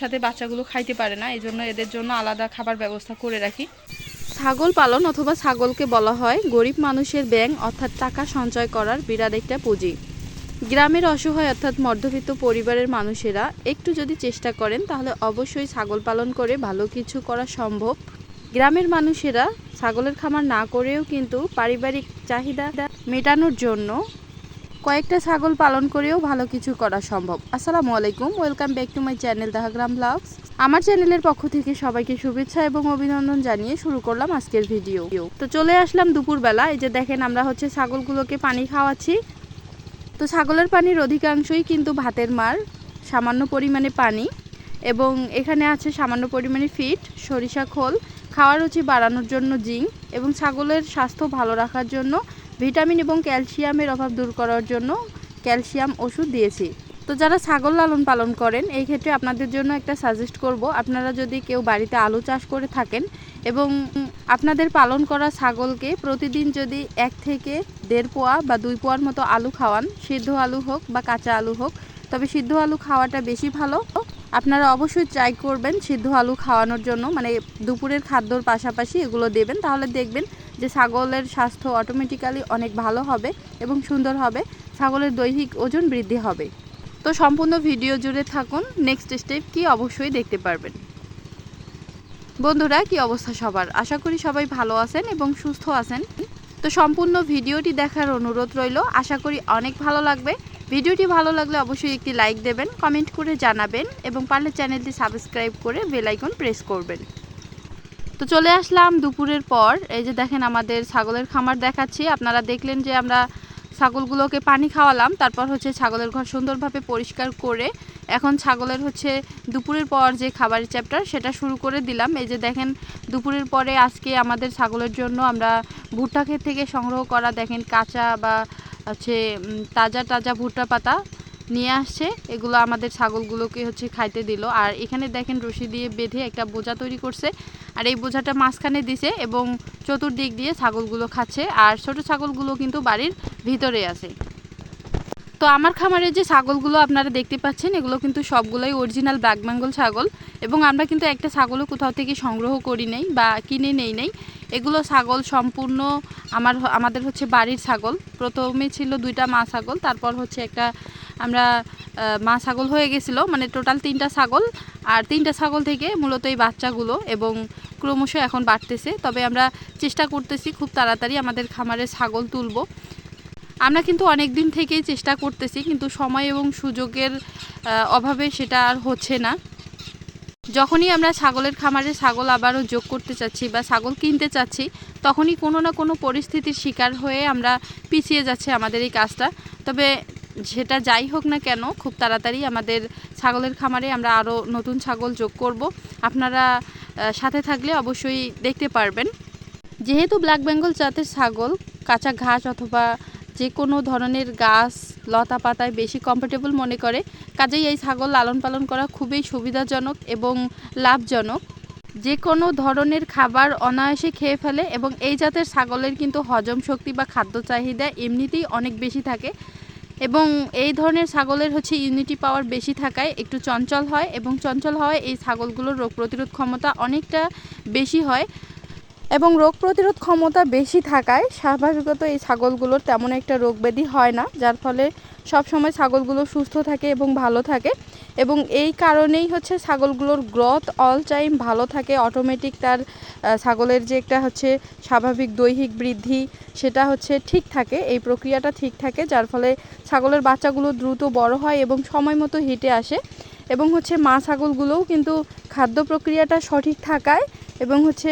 সাথে বাচ্চাগুলো খাইতে পারে না এই জন্য এদের জন্য আলাদা খাবার ব্যবস্থা করে রাখি। ছাগল পালন অথবা ছাগলকে বলা হয় গরিব মানুষের ব্যাংক অর্থাৎ টাকা সঞ্চয় করার বিরাট একটা পুঁজি। গ্রামের অসহায়, অর্থাৎ মধ্যবিত্ত পরিবারের মানুষেরা একটু যদি চেষ্টা করেন, তাহলে অবশ্যই ছাগল পালন করে ভালো কিছু করা সম্ভব। গ্রামের মানুষেরা ছাগলের খামার না করেও কিন্তু পারিবারিক চাহিদা মেটানোর জন্য কয়েকটা ছাগল পালন করেও ভালো কিছু করা সম্ভব। আসসালামু আলাইকুম, welcome back to my channel Dahagram vlogs. আমার চ্যানেলের পক্ষ থেকে সবাইকে শুভেচ্ছা এবং অভিনন্দন জানিয়ে শুরু করলাম আজকের ভিডিও। তো চলে আসলাম দুপুরবেলা, এই যে দেখেন আমরা হচ্ছে ছাগলগুলোকে পানি খাওয়াচ্ছি। তো ছাগলের পানির অধিকাংশই কিন্তু ভাতের মার, সামান্য পরিমাণে পানি এবং এখানে আছে সামান্য পরিমাণে ফিট সরিষা খোল, খাওয়ার রুচি বাড়ানোর জন্য জিঙ্ক এবং ছাগলের স্বাস্থ্য ভালো রাখার জন্য ভিটামিন এবং ক্যালসিয়ামের অভাব দূর করার জন্য ক্যালসিয়াম ওষুধ দিয়েছি। তো যারা ছাগল লালন পালন করেন, এই ক্ষেত্রে আপনাদের জন্য একটা সাজেস্ট করব। আপনারা যদি কেউ বাড়িতে আলু চাষ করে থাকেন এবং আপনাদের পালন করা ছাগলকে প্রতিদিন যদি এক থেকে দেড় পোয়া বা দুই পোয়ার মতো আলু খাওয়ান, সিদ্ধ আলু হোক বা কাঁচা আলু হোক, তবে সিদ্ধ আলু খাওয়াটা বেশি ভালো। আপনারা অবশ্যই ট্রাই করবেন সিদ্ধ আলু খাওয়ানোর জন্য মানে দুপুরের খাদ্যর পাশাপাশি এগুলো দেবেন, তাহলে দেখবেন যে ছাগলের স্বাস্থ্য অটোমেটিক্যালি অনেক ভালো হবে এবং সুন্দর হবে, ছাগলের দৈহিক ওজন বৃদ্ধি হবে। তো সম্পূর্ণ ভিডিও জুড়ে থাকুন নেক্সট স্টেপ কি অবশ্যই দেখতে পারবেন। বন্ধুরা, কি অবস্থা সবার? আশা করি সবাই ভালো আছেন এবং সুস্থ আছেন। তো সম্পূর্ণ ভিডিওটি দেখার অনুরোধ রইল। আশা করি অনেক ভালো লাগবে। ভিডিওটি ভালো লাগলে অবশ্যই একটি লাইক দেবেন কমেন্ট করে জানাবেন এবং পারলে চ্যানেলটি সাবস্ক্রাইব করে বেল আইকন প্রেস করবেন। তো চলে আসলাম দুপুরের পর। এই যে দেখেন আমাদের ছাগলের খামার দেখাচ্ছি। আপনারা দেখলেন যে আমরা ছাগলগুলোকে পানি খাওয়ালাম, তারপর হচ্ছে ছাগলের ঘর সুন্দরভাবে পরিষ্কার করে এখন ছাগলের হচ্ছে দুপুরের পর যে খাবারের চ্যাপ্টার সেটা শুরু করে দিলাম। এই যে দেখেন দুপুরের পরে আজকে আমাদের ছাগলের জন্য আমরা ভুট্টা ক্ষেত থেকে সংগ্রহ করা দেখেন কাঁচা বা হচ্ছে তাজা তাজা ভুট্টা পাতা নিয়ে আসছে এগুলো আমাদের ছাগলগুলোকে হচ্ছে খাইতে দিল। আর এখানে দেখেন রশি দিয়ে বেঁধে একটা বোঝা তৈরি করছে। আর এই বোঝাটা মাঝখানে দিছে এবং চতুর্দিক দিয়ে ছাগলগুলো খাচ্ছে। আর ছোট ছাগলগুলো কিন্তু বাড়ির ভিতরে আছে। তো আমার খামারের যে ছাগলগুলো আপনারা দেখতে পাচ্ছেন, এগুলো কিন্তু সবগুলোই অরিজিনাল ব্ল্যাক বেঙ্গল ছাগল। এবং আমরা কিন্তু একটা ছাগলও কোথাও থেকে সংগ্রহ করি নেই বা কিনে নেই নেই। এগুলো ছাগল সম্পূর্ণ আমার আমাদের হচ্ছে বাড়ির ছাগল। প্রথমে ছিল দুইটা মা ছাগল, তারপর হচ্ছে একটা আমরা মা ছাগল হয়ে গেছিল মানে টোটাল তিনটা ছাগল, আর তিনটা ছাগল থেকে মূলত এই বাচ্চাগুলো এবং ক্রমশ এখন বাড়তেছে। তবে আমরা চেষ্টা করতেছি খুব তাড়াতাড়ি আমাদের খামারে ছাগল তুলব। আমরা কিন্তু অনেক দিন থেকেই চেষ্টা করতেছি, কিন্তু সময় এবং সুযোগের অভাবে সেটা আর হচ্ছে না। যখনই আমরা ছাগলের খামারে ছাগল আবারও যোগ করতে চাচ্ছি বা ছাগল কিনতে চাচ্ছি, তখনই কোনো না কোনো পরিস্থিতির শিকার হয়ে আমরা পিছিয়ে যাচ্ছে আমাদের এই কাজটা। তবে সেটা যাই হোক না কেন, খুব তাড়াতাড়ি আমাদের ছাগলের খামারে আমরা আরও নতুন ছাগল যোগ করব। আপনারা সাথে থাকলে অবশ্যই দেখতে পারবেন। যেহেতু ব্ল্যাক বেঙ্গল জাতের ছাগল, কাঁচা ঘাস অথবা যে কোনো ধরনের গাছ, লতা পাতায় বেশি কমফোর্টেবল মনে করে, কাজেই এই ছাগল লালন পালন করা খুবই সুবিধাজনক এবং লাভজনক। যে কোনো ধরনের খাবার অনায়াসে খেয়ে ফেলে এবং এই জাতের ছাগলের কিন্তু হজম শক্তি বা খাদ্য চাহিদা এমনিতেই অনেক বেশি থাকে। এবং এই ধরনের ছাগলের হচ্ছে ইউনিটি পাওয়ার বেশি থাকায় একটু চঞ্চল হয় এবং চঞ্চল হওয়ায় এই ছাগলগুলোর রোগ প্রতিরোধ ক্ষমতা অনেকটা বেশি হয় এবং রোগ প্রতিরোধ ক্ষমতা বেশি থাকায় স্বাভাবিকত এই ছাগলগুলোর তেমন একটা রোগ ব্যাধি হয় না, যার ফলে সব সময় ছাগলগুলো সুস্থ থাকে এবং ভালো থাকে। এবং এই কারণেই হচ্ছে ছাগলগুলোর গ্রোথ অল টাইম ভালো থাকে। অটোমেটিক তার ছাগলের যে একটা হচ্ছে স্বাভাবিক দৈহিক বৃদ্ধি, সেটা হচ্ছে ঠিক থাকে। এই প্রক্রিয়াটা ঠিক থাকে, যার ফলে ছাগলের বাচ্চাগুলো দ্রুত বড় হয় এবং সময় মতো হিটে আসে। এবং হচ্ছে মা ছাগলগুলোও কিন্তু খাদ্য প্রক্রিয়াটা সঠিক থাকায় এবং হচ্ছে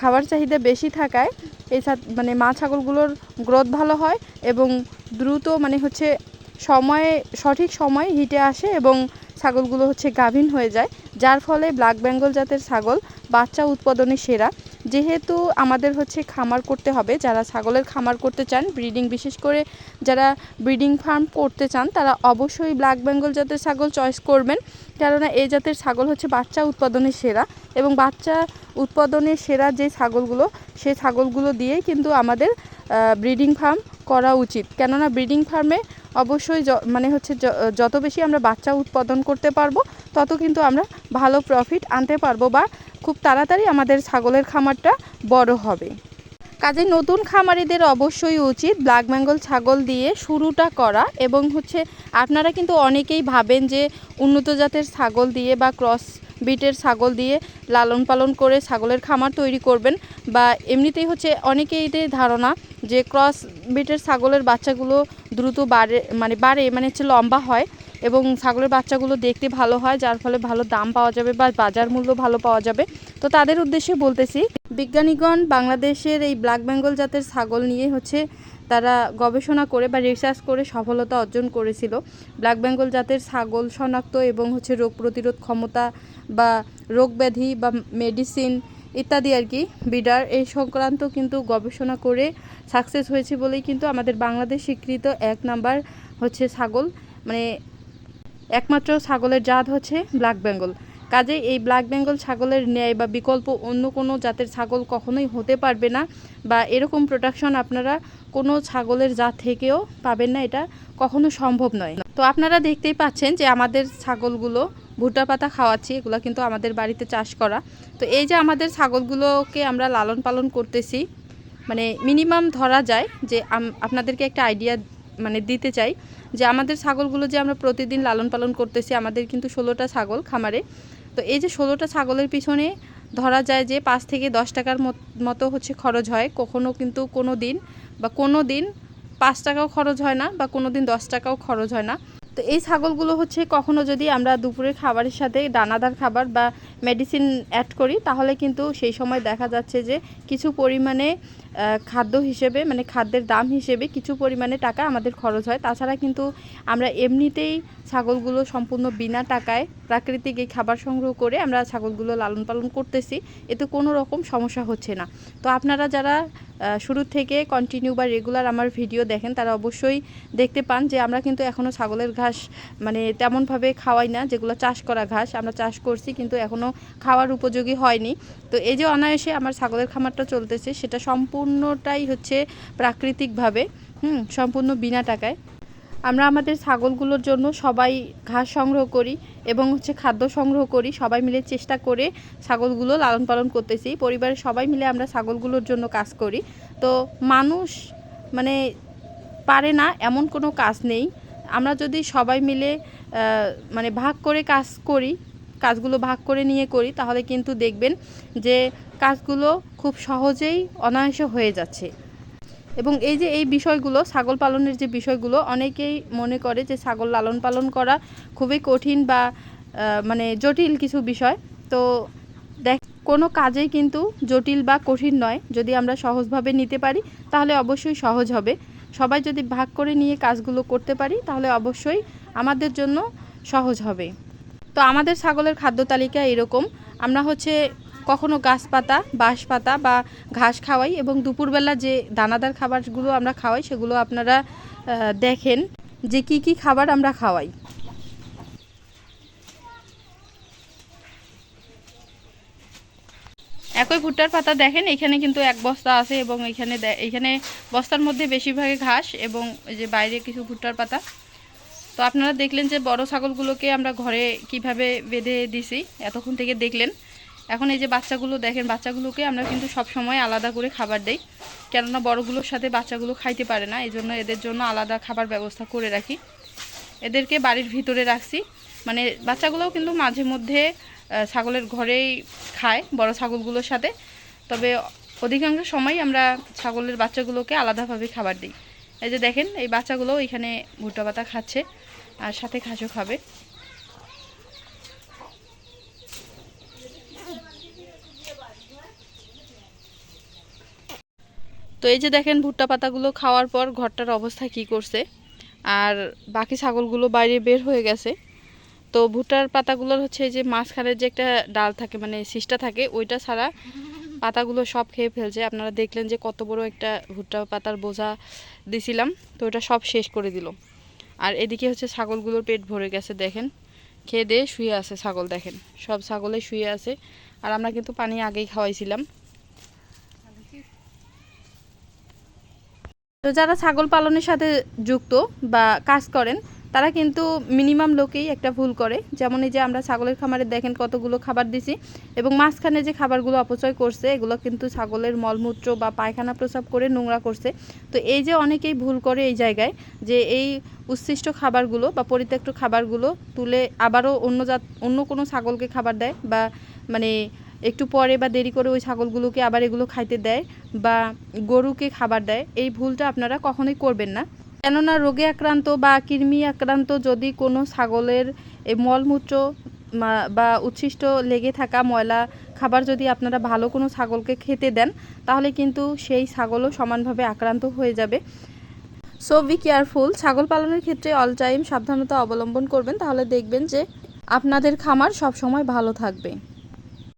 খাবার চাহিদা বেশি থাকায়। এই মানে মা ছাগলগুলোর গ্রোথ ভালো হয় এবং দ্রুত মানে হচ্ছে সময়ে, সঠিক সময়ে হিটে আসে এবং ছাগলগুলো হচ্ছে গাভীন হয়ে যায়, যার ফলে ব্ল্যাক বেঙ্গল জাতের ছাগল বাচ্চা উৎপাদনে সেরা। যেহেতু আমাদের হচ্ছে খামার করতে হবে, যারা ছাগলের খামার করতে চান, ব্রিডিং বিশেষ করে যারা ব্রিডিং ফার্ম করতে চান, তারা অবশ্যই ব্ল্যাক বেঙ্গল জাতের ছাগল চয়েস করবেন। কেননা এই জাতের ছাগল হচ্ছে বাচ্চা উৎপাদনে সেরা এবং বাচ্চা উৎপাদনের সেরা যে ছাগলগুলো সেই ছাগলগুলো দিয়েই কিন্তু আমাদের ব্রিডিং ফার্ম করা উচিত। কেননা ব্রিডিং ফার্মে অবশ্যই মানে হচ্ছে যত বেশি আমরা বাচ্চা উৎপাদন করতে পারব, তত কিন্তু আমরা ভালো প্রফিট আনতে পারব বা খুব তাড়াতাড়ি আমাদের ছাগলের খামারটা বড় হবে। কাজে নতুন খামারিদের অবশ্যই উচিত ব্ল্যাক বেঙ্গল ছাগল দিয়ে শুরুটা করা এবং হচ্ছে আপনারা কিন্তু অনেকেই ভাবেন যে উন্নত জাতের ছাগল দিয়ে বা ক্রস বিটের ছাগল দিয়ে লালন পালন করে ছাগলের খামার তৈরি করবেন বা এমনিতেই হচ্ছে অনেকেই এদের ধারণা যে ক্রস বিটের ছাগলের বাচ্চাগুলো দ্রুত বাড়ে মানে বাড়ে মানে হচ্ছে লম্বা হয় এবং ছাগলের বাচ্চাগুলো দেখতে ভালো হয়, যার ফলে ভালো দাম পাওয়া যাবে বা বাজার মূল্য ভালো পাওয়া যাবে। তো তাদের উদ্দেশ্যে বলতেছি, বিজ্ঞানীগণ বাংলাদেশের এই ব্ল্যাক বেঙ্গল জাতের ছাগল নিয়ে হচ্ছে তারা গবেষণা করে বা রিসার্চ করে সফলতা অর্জন করেছিল। ব্ল্যাক বেঙ্গল জাতের ছাগল শনাক্ত এবং হচ্ছে রোগ প্রতিরোধ ক্ষমতা বা রোগ ব্যাধি বা মেডিসিন ইত্যাদি আর কি বিডার এই সংক্রান্ত কিন্তু গবেষণা করে সাকসেস হয়েছে বলেই কিন্তু আমাদের বাংলাদেশ স্বীকৃত এক নাম্বার হচ্ছে ছাগল। মানে একমাত্র ছাগলের জাত হচ্ছে ব্ল্যাক বেঙ্গল কাজে এই ব্ল্যাক বেঙ্গল ছাগলের ন্যায় বা বিকল্প অন্য কোনো জাতের ছাগল কখনোই হতে পারবে না বা এরকম প্রোডাকশন আপনারা কোনো ছাগলের জাত থেকেও পাবেন না, এটা কখনো সম্ভব নয়। তো আপনারা দেখতেই পাচ্ছেন যে আমাদের ছাগলগুলো ভুট্টা পাতা খাওয়াচ্ছি, এগুলো কিন্তু আমাদের বাড়িতে চাষ করা। তো এই যে আমাদের ছাগলগুলোকে আমরা লালন পালন করতেছি মানে মিনিমাম ধরা যায় যে আপনাদেরকে একটা আইডিয়া মানে দিতে চাই যে আমাদের ছাগলগুলো যে আমরা প্রতিদিন লালন পালন করতেছি, আমাদের কিন্তু ষোলোটা ছাগল খামারে। তো এই যে ষোলোটা ছাগলের পিছনে ধরা যায় যে পাঁচ থেকে দশ টাকার মত- হচ্ছে খরচ হয় কখনও কিন্তু কোনো দিন বা কোনো দিন পাঁচ টাকাও খরচ হয় না বা কোনো দিন দশ টাকাও খরচ হয় না। তো এই ছাগলগুলো হচ্ছে কখনো যদি আমরা দুপুরের খাবারের সাথে দানাদার খাবার বা মেডিসিন অ্যাড করি, তাহলে কিন্তু সেই সময় দেখা যাচ্ছে যে কিছু পরিমাণে খাদ্য হিসেবে মানে খাদ্যের দাম হিসেবে কিছু পরিমাণে টাকা আমাদের খরচ হয়। তাছাড়া কিন্তু আমরা এমনিতেই ছাগলগুলো সম্পূর্ণ বিনা টাকায় প্রাকৃতিক এই খাবার সংগ্রহ করে আমরা ছাগলগুলো লালন পালন করতেছি। এতে কোনো রকম সমস্যা হচ্ছে না। তো আপনারা যারা শুরু থেকে কন্টিনিউ বা রেগুলার আমার ভিডিও দেখেন, তারা অবশ্যই দেখতে পান যে আমরা কিন্তু এখনও ছাগলের ঘাস মানে তেমনভাবে খাওয়াই না, যেগুলো চাষ করা ঘাস, আমরা চাষ করছি কিন্তু এখনও খাওয়ার উপযোগী হয়নি। তো এই যে অনায়াসে আমার ছাগলের খামারটা চলতেছে, সেটা সম্পূর্ণটাই হচ্ছে প্রাকৃতিকভাবে, হুম, সম্পূর্ণ বিনা টাকায়। আমরা আমাদের ছাগলগুলোর জন্য সবাই ঘাস সংগ্রহ করি এবং হচ্ছে খাদ্য সংগ্রহ করি। সবাই মিলে চেষ্টা করে ছাগলগুলো লালন পালন করতেছি। পরিবারের সবাই মিলে আমরা ছাগলগুলোর জন্য কাজ করি। তো মানুষ মানে পারে না, এমন কোনো কাজ নেই। আমরা যদি সবাই মিলে মানে ভাগ করে কাজ করি, কাজগুলো ভাগ করে নিয়ে করি, তাহলে কিন্তু দেখবেন যে কাজগুলো খুব সহজেই অনায়াসে হয়ে যাচ্ছে। এবং এই যে এই বিষয়গুলো, ছাগল পালনের যে বিষয়গুলো, অনেকেই মনে করে যে ছাগল লালন পালন করা খুবই কঠিন বা মানে জটিল কিছু বিষয়। তো দেখ, কোনো কাজেই কিন্তু জটিল বা কঠিন নয়। যদি আমরা সহজভাবে নিতে পারি, তাহলে অবশ্যই সহজ হবে। সবাই যদি ভাগ করে নিয়ে কাজগুলো করতে পারি, তাহলে অবশ্যই আমাদের জন্য সহজ হবে। তো আমাদের ছাগলের খাদ্য তালিকা এরকম। আমরা হচ্ছে কখনো গাছপাতা বাঁশ পাতা বা ঘাস খাওয়াই এবং দুপুরবেলা যে দানাদার খাবারগুলো আমরা খাওয়াই সেগুলো আপনারা দেখেন যে কি কি খাবার আমরা খাওয়াই। একই ভুট্টার পাতা দেখেন, এখানে কিন্তু এক বস্তা আছে এবং এখানে এখানে বস্তার মধ্যে বেশিরভাগই ঘাস এবং যে বাইরে কিছু ভুট্টার পাতা। তো আপনারা দেখলেন যে বড় ছাগলগুলোকে আমরা ঘরে কীভাবে বেঁধে দিছি, এতক্ষণ থেকে দেখলেন। এখন এই যে বাচ্চাগুলো দেখেন, বাচ্চাগুলোকে আমরা কিন্তু সব সময় আলাদা করে খাবার দেই। কেননা বড়গুলোর সাথে বাচ্চাগুলো খাইতে পারে না এই জন্য এদের জন্য আলাদা খাবার ব্যবস্থা করে রাখি। এদেরকে বাড়ির ভিতরে রাখছি। মানে বাচ্চাগুলোও কিন্তু মাঝে মধ্যে ছাগলের ঘরেই খায় বড় ছাগলগুলোর সাথে। তবে অধিকাংশ সময় আমরা ছাগলের বাচ্চাগুলোকে আলাদাভাবে খাবার দিই। এই যে দেখেন, এই বাচ্চাগুলো এখানে ভুট্টা পাতা খাচ্ছে আর সাথে ঘাসও খাবে। তো এই যে দেখেন ভুট্টা পাতাগুলো খাওয়ার পর ঘরটার অবস্থা কি করছে, আর বাকি ছাগলগুলো বাইরে বের হয়ে গেছে। তো ভুট্টার পাতাগুলোর হচ্ছে এই যে মাঝখানের যে একটা ডাল থাকে মানে সিসটা থাকে, ওইটা ছাড়া পাতাগুলো সব খেয়ে ফেলছে। আপনারা দেখলেন যে কত বড় একটা ভুট্টা পাতার বোঝা দিছিলাম, তো ওটা সব শেষ করে দিল। আর এদিকে হচ্ছে ছাগলগুলোর পেট ভরে গেছে, দেখেন। খেয়ে দিয়ে শুয়ে আছে ছাগল, দেখেন। সব ছাগলে শুয়ে আছে। আর আমরা কিন্তু পানি আগেই খাওয়াইছিলাম। তো যারা ছাগল পালনের সাথে যুক্ত বা কাজ করেন, তারা কিন্তু মিনিমাম লোকেই একটা ভুল করে। যেমন এই যে আমরা ছাগলের খামারে দেখেন কতগুলো খাবার দিছি এবং মাঝখানে যে খাবারগুলো অপচয় করছে, এগুলো কিন্তু ছাগলের মলমূত্র বা পায়খানা প্রস্রাব করে নোংরা করছে। তো এই যে অনেকেই ভুল করে এই জায়গায় যে এই উচ্ছিষ্ট খাবারগুলো বা পরিত্যক্ত খাবারগুলো তুলে আবারও অন্য জাত, অন্য কোনো ছাগলকে খাবার দেয় বা মানে একটু পরে বা দেরি করে ওই ছাগলগুলোকে আবার এগুলো খাইতে দেয় বা গরুকে খাবার দেয়, এই ভুলটা আপনারা কখনোই করবেন না। কেননা রোগে আক্রান্ত বা কৃমি আক্রান্ত যদি কোনো ছাগলের মলমূত্র বা উচ্ছিষ্ট লেগে থাকা ময়লা খাবার যদি আপনারা ভালো কোনো ছাগলকে খেতে দেন, তাহলে কিন্তু সেই ছাগলও সমানভাবে আক্রান্ত হয়ে যাবে। So be careful. ছাগল পালনের ক্ষেত্রে অল টাইম সাবধানতা অবলম্বন করবেন, তাহলে দেখবেন যে আপনাদের খামার সবসময় ভালো থাকবে।